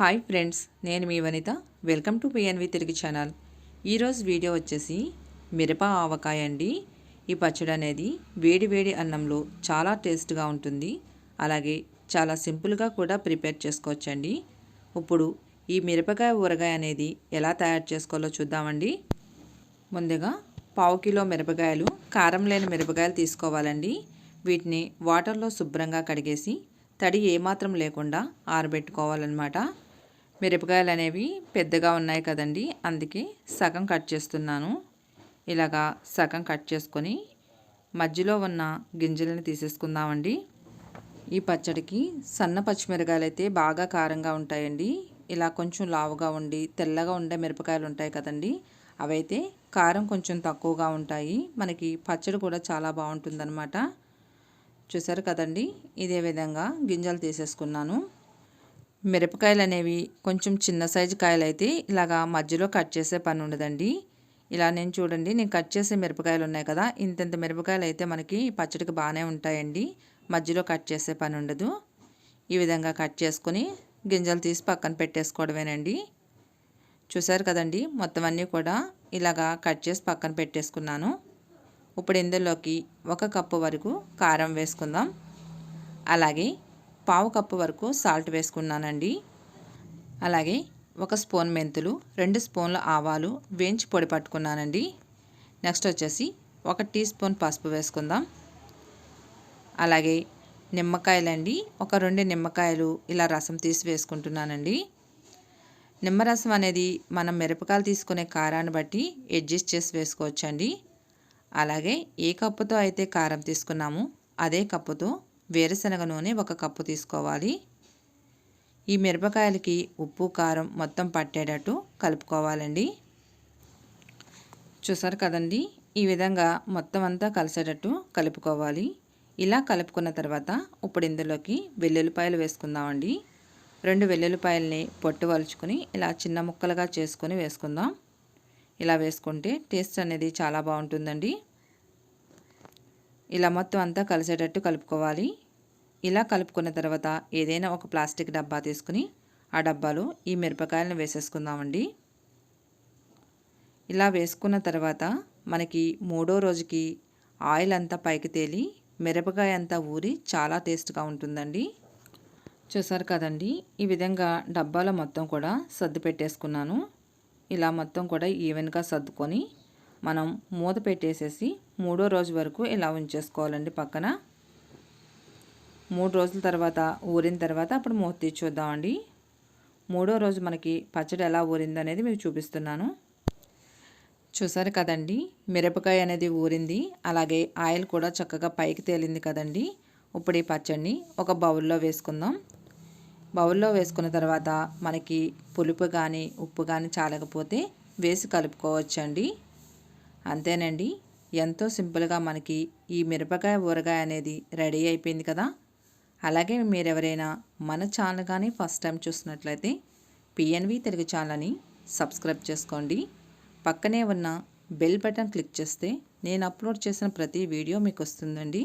Hi friends నేను మీ Vanitha. Welcome to PNV Telugu channel. ఈరోజు video వచ్చేసి మిరప ఆవకాయ అండి. ఈ పచ్చడి అనేది వేడి వేడి అన్నంలో చాలా టేస్ట్గా ఉంటుంది. అలాగే చాలా సింపుల్గా కూడా ప్రిపేర్ చేసుకోవచ్చండి. ఇప్పుడు ఈ మిరపకాయ ఊరగాయ అనేది ఎలా తయారు చేసుకోవాలో చూద్దామండి. ముందుగా పావు కిలో మిరపకాయలు కారం లేని మిరపకాయలు తీసుకోవాలండి. వీటిని వాటర్లో శుభ్రంగా కడిగేసి తడి ఏమాత్రం లేకుండా ఆరబెట్టుకోవాలన్నమాట. మిరపకాయలు అనేవి పెద్దగా ఉన్నాయి కదండి. అందుకే సగం కట్ చేస్తున్నాను. ఇలాగా సగం కట్ చేసుకొని మధ్యలో ఉన్న గింజలను తీసేసుకుందామండి. ఈ పచ్చడికి సన్న పచ్చిమిరకాయలు అయితే బాగా కారంగా ఉంటాయండి. ఇలా కొంచెం లావుగా ఉండి తెల్లగా ఉండే మిరపకాయలు ఉంటాయి కదండి. అవైతే కారం కొంచెం తక్కువగా ఉంటాయి. మనకి పచ్చడి కూడా చాలా బాగుంటుందన్నమాట. చూసారు కదండి? ఇదే విధంగా గింజలు తీసేసుకున్నాను. మిరపకాయలు అనేవి కొంచెం చిన్న సైజు కాయలు అయితే ఇలాగా మధ్యలో కట్ చేసే పని ఉండదండి. ఇలా నేను చూడండి నేను కట్ చేసే మిరపకాయలు ఉన్నాయి కదా ఇంతెంత మిరపకాయలు అయితే మనకి పచ్చడికి బాగానే ఉంటాయండి. మధ్యలో కట్ చేసే పని ఉండదు. ఈ విధంగా కట్ చేసుకొని గింజలు తీసి పక్కన పెట్టేసుకోవడమేనండి. చూసారు కదండి మొత్తం అన్నీ కూడా ఇలాగా కట్ చేసి పక్కన పెట్టేసుకున్నాను. ఇప్పుడు ఇందులోకి ఒక కప్పు వరకు కారం వేసుకుందాం. అలాగే పావు కప్పు వరకు సాల్ట్ వేసుకున్నానండి. అలాగే ఒక స్పూన్ మెంతులు రెండు స్పూన్ల ఆవాలు వేయించి పొడి పట్టుకున్నానండి. నెక్స్ట్ వచ్చేసి ఒక టీ స్పూన్ పసుపు వేసుకుందాం. అలాగే నిమ్మకాయలండి ఒక రెండు నిమ్మకాయలు ఇలా రసం తీసి వేసుకుంటున్నానండి. నిమ్మరసం అనేది మనం మిరపకాయలు తీసుకునే కారాన్ని బట్టి అడ్జస్ట్ చేసి వేసుకోవచ్చండి. అలాగే ఏ కప్పుతో అయితే కారం తీసుకున్నామో అదే కప్పుతో వేరుశనగ నూనె ఒక కప్పు తీసుకోవాలి. ఈ మిరపకాయలకి ఉప్పు కారం మొత్తం పట్టేటట్టు కలుపుకోవాలండి. చూసారు కదండి? ఈ విధంగా మొత్తం అంతా కలిసేటట్టు కలుపుకోవాలి. ఇలా కలుపుకున్న తర్వాత ఇప్పుడు ఇందులోకి వెల్లుల్లిపాయలు వేసుకుందామండి. రెండు వెల్లుల్లిపాయలని పొట్టు వలుచుకొని ఇలా చిన్న ముక్కలుగా చేసుకొని వేసుకుందాం. ఇలా వేసుకుంటే టేస్ట్ అనేది చాలా బాగుంటుందండి. ఇలా మొత్తం అంతా కలిసేటట్టు కలుపుకోవాలి. ఇలా కలుపుకున్న తర్వాత ఏదైనా ఒక ప్లాస్టిక్ డబ్బా తీసుకుని ఆ డబ్బాలో ఈ మిరపకాయలను వేసేసుకుందామండి. ఇలా వేసుకున్న తర్వాత మనకి మూడో రోజుకి ఆయిల్ అంతా పైకి తేలి మిరపకాయ అంతా ఊరి చాలా టేస్ట్గా ఉంటుందండి. చూసారు కదండి ఈ విధంగా డబ్బాలో మొత్తం కూడా సర్దు పెట్టేసుకున్నాను. ఇలా మొత్తం కూడా ఈవెన్గా సర్దుకొని మనం మూత పెట్టేసేసి మూడో రోజు వరకు ఇలా ఉంచేసుకోవాలండి పక్కన. మూడు రోజుల తర్వాత ఊరిన తర్వాత అప్పుడు మూత తీర్చొద్దామండి మూడో రోజు మనకి పచ్చడి ఎలా ఊరింది అనేది మీకు చూపిస్తున్నాను. చూసారు కదండి మిరపకాయ అనేది ఊరింది అలాగే ఆయిల్ కూడా చక్కగా పైకి తేలింది కదండి. ఇప్పుడు ఈ పచ్చడిని ఒక బౌల్లో వేసుకుందాం. బౌల్లో వేసుకున్న తర్వాత మనకి పులుపు కానీ ఉప్పు కానీ చాలకపోతే వేసి కలుపుకోవచ్చండి. అంతేనండి. ఎంతో సింపుల్గా మనకి ఈ మిరపకాయ ఊరగాయ అనేది రెడీ అయిపోయింది కదా. అలాగే మీరు ఎవరైనా మన ఛానల్ కానీ ఫస్ట్ టైం చూసినట్లయితే పిఎన్వి తెలుగు ఛానల్ని సబ్స్క్రైబ్ చేసుకోండి. పక్కనే ఉన్న బెల్ బటన్ క్లిక్ చేస్తే నేను అప్లోడ్ చేసిన ప్రతి వీడియో మీకు వస్తుందండి.